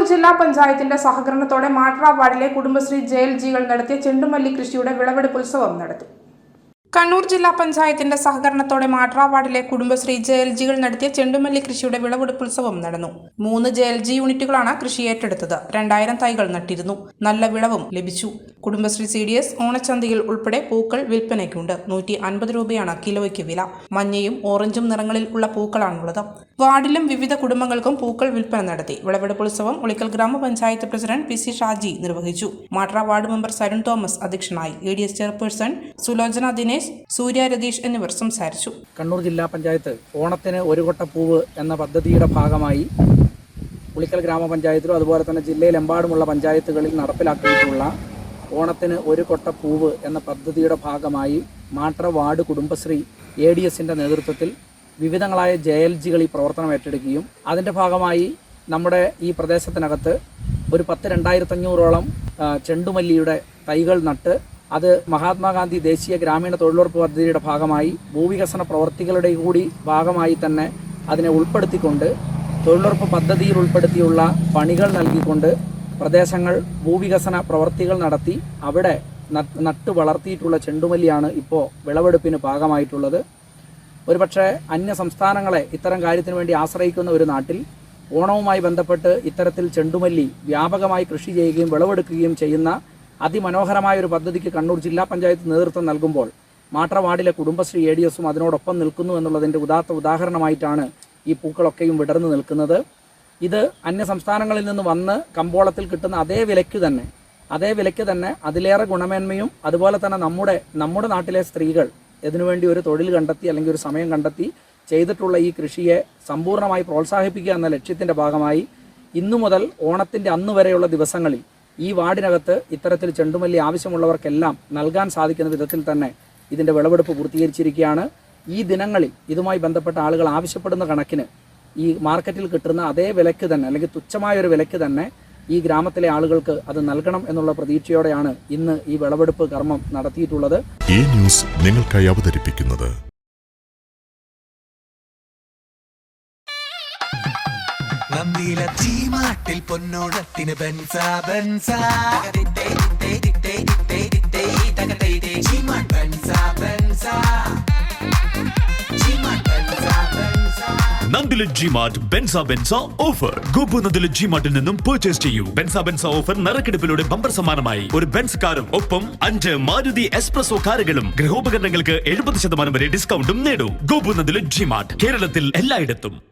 കണ്ണൂർ ജില്ലാ പഞ്ചായത്തിന്റെ സഹകരണത്തോടെ മാട്ര വാർഡിലെ കുടുംബശ്രീ ജയൽജികൾ നടത്തിയ ചെണ്ടുമല്ലി കൃഷിയുടെ വിളവെടുപ്പ് ഉത്സവം നടത്തി. കണ്ണൂർ ജില്ലാ പഞ്ചായത്തിന്റെ സഹകരണത്തോടെ മാട്രാവാർഡിലെ കുടുംബശ്രീ ജെ എൽ ജികൾ നടത്തിയ ചെണ്ടുമല്ലി കൃഷിയുടെ വിളവെടുപ്പ് ഉത്സവം നടന്നു. മൂന്ന് ജെ എൽ ജി യൂണിറ്റുകളാണ് കൃഷി ഏറ്റെടുത്തത്. രണ്ടായിരം തൈകൾ നട്ടിരുന്നു. നല്ല വിളവും ലഭിച്ചു. കുടുംബശ്രീ സി ഡി എസ് ഓണച്ചന്തയിൽ ഉൾപ്പെടെ പൂക്കൾ വിൽപ്പനയ്ക്കുണ്ട്. നൂറ്റി അൻപത് രൂപയാണ് കിലോയ്ക്ക് വില. മഞ്ഞയും ഓറഞ്ചും നിറങ്ങളിൽ ഉള്ള പൂക്കളാണുള്ളത്. വാർഡിലും വിവിധ കുടുംബങ്ങൾക്കും പൂക്കൾ വിൽപ്പന നടത്തി. വിളവെടുപ്പ് ഉത്സവം ഉളിക്കൽ ഗ്രാമപഞ്ചായത്ത് പ്രസിഡന്റ് പി സി ഷാജി നിർവഹിച്ചു. Matra ward member Sarun Thomas അധ്യക്ഷനായി. A D S chairperson Sulochana Dinesh Surya Ratheesh എന്നിവർ സംസാരിച്ചു. കണ്ണൂർ ജില്ലാ പഞ്ചായത്ത് ഓണത്തിന് ഒരു കൊട്ട പൂവ് എന്ന പദ്ധതിയുടെ ഭാഗമായി പുളിക്കൽ ഗ്രാമപഞ്ചായത്തിലും അതുപോലെ തന്നെ ജില്ലയിലെമ്പാടുമുള്ള പഞ്ചായത്തുകളിൽ നടപ്പിലാക്കിയിട്ടുള്ള ഓണത്തിന് ഒരു കൊട്ട പൂവ് എന്ന പദ്ധതിയുടെ ഭാഗമായി Matra ward Kudumbashree A D എസിന്റെ നേതൃത്വത്തിൽ വിവിധങ്ങളായ ജെ എൽ ജികൾ ഈ പ്രവർത്തനം ഏറ്റെടുക്കുകയും അതിന്റെ ഭാഗമായി നമ്മുടെ ഈ പ്രദേശത്തിനകത്ത് ഒരു പത്ത് രണ്ടായിരത്തഞ്ഞൂറോളം ചെണ്ടുമല്ലിയുടെ തൈകൾ നട്ട് അത് മഹാത്മാഗാന്ധി ദേശീയ ഗ്രാമീണ തൊഴിലുറപ്പ് പദ്ധതിയുടെ ഭാഗമായി ഭൂവികസന പ്രവർത്തികളുടെ കൂടി ഭാഗമായി തന്നെ അതിനെ ഉൾപ്പെടുത്തിക്കൊണ്ട് തൊഴിലുറപ്പ് പദ്ധതിയിൽ ഉൾപ്പെടുത്തിയുള്ള പണികൾ നൽകിക്കൊണ്ട് പ്രദേശങ്ങൾ ഭൂവികസന പ്രവർത്തികൾ നടത്തി അവിടെ നട്ടു വളർത്തിയിട്ടുള്ള ചെണ്ടുമല്ലിയാണ് ഇപ്പോൾ വിളവെടുപ്പിന് ഭാഗമായിട്ടുള്ളത്. ഒരുപക്ഷെ അന്യ സംസ്ഥാനങ്ങളെ ഇത്തരം കാര്യത്തിന് വേണ്ടി ആശ്രയിക്കുന്ന ഒരു നാട്ടിൽ ഓണവുമായി ബന്ധപ്പെട്ട് ഇത്തരത്തിൽ ചെണ്ടുമല്ലി വ്യാപകമായി കൃഷി ചെയ്യുകയും വിളവെടുക്കുകയും ചെയ്യുന്ന അതിമനോഹരമായ ഒരു പദ്ധതിക്ക് കണ്ണൂർ ജില്ലാ പഞ്ചായത്ത് നേതൃത്വം നൽകുമ്പോൾ മാട്രവാർഡിലെ കുടുംബശ്രീ എ ഡി എസും അതിനോടൊപ്പം നിൽക്കുന്നു എന്നുള്ളതിന്റെ ഉദാത്ത ഉദാഹരണമായിട്ടാണ് ഈ പൂക്കളൊക്കെയും വിടർന്നു നിൽക്കുന്നത്. ഇത് അന്യ സംസ്ഥാനങ്ങളിൽ നിന്ന് വന്ന് കമ്പോളത്തിൽ കിട്ടുന്ന അതേ വിലയ്ക്ക് തന്നെ അതേ വിലയ്ക്ക് തന്നെ അതിലേറെ ഗുണമേന്മയും അതുപോലെ തന്നെ നമ്മുടെ നമ്മുടെ നാട്ടിലെ സ്ത്രീകൾ ഇതിനുവേണ്ടി ഒരു തൊഴിൽ കണ്ടെത്തി അല്ലെങ്കിൽ ഒരു സമയം കണ്ടെത്തി ചെയ്തിട്ടുള്ള ഈ കൃഷിയെ സമ്പൂർണമായി പ്രോത്സാഹിപ്പിക്കുക എന്ന ലക്ഷ്യത്തിന്റെ ഭാഗമായി ഇന്നു മുതൽ ഓണത്തിന്റെ അന്ന് വരെയുള്ള ദിവസങ്ങളിൽ ഈ വാർഡിനകത്ത് ഇത്തരത്തിൽ ചെണ്ടുമല്ലി ആവശ്യമുള്ളവർക്കെല്ലാം നൽകാൻ സാധിക്കുന്ന വിധത്തിൽ തന്നെ ഇതിന്റെ വിളവെടുപ്പ് പൂർത്തീകരിച്ചിരിക്കുകയാണ്. ഈ ദിനങ്ങളിൽ ഇതുമായി ബന്ധപ്പെട്ട ആളുകൾ ആവശ്യപ്പെടുന്ന കണക്കിന് ഈ മാർക്കറ്റിൽ കിട്ടുന്ന അതേ വിലയ്ക്ക് തന്നെ അല്ലെങ്കിൽ തുച്ഛമായ ഒരു വിലയ്ക്ക് തന്നെ ഈ ഗ്രാമത്തിലെ ആളുകൾക്ക് അത് നൽകണം എന്നുള്ള പ്രതീക്ഷയോടെയാണ് ഇന്ന് ഈ വിളവെടുപ്പ് കർമ്മം നടത്തിയിട്ടുള്ളത്. ഈ ന്യൂസ് നിങ്ങൾക്കായി അവതരിപ്പിക്കുന്നത് നന്ദിയിലെ ചീമാട്ടിൽ പൊന്നോണത്തിന് ബെൻസ ബെൻസ. ചീമാൻ ബെൻസ ബെൻസ. നന്ദില ജി ബെൻസ ബെൻസ ഓഫർ ഗോപു നന്ദില ജി മാർട്ടിൽ നിന്നും പർച്ചേസ് ചെയ്യൂ. ബെൻസ ബെൻസ ഓഫർ നറുക്കെടുപ്പിലൂടെ ബമ്പർ സമ്മാനമായി. ഒരു ബെൻസ് കാറും ഒപ്പം അഞ്ച് മാരുതി എക്സ്പ്രസോ കാറുകളും ഗൃഹോപകരണങ്ങൾക്ക് എഴുപത് ശതമാനം വരെ ഡിസ്കൗണ്ടും നേടൂ. ഗോപു നന്ദില ജി മാർട്ട് കേരളത്തിൽ എല്ലായിടത്തും.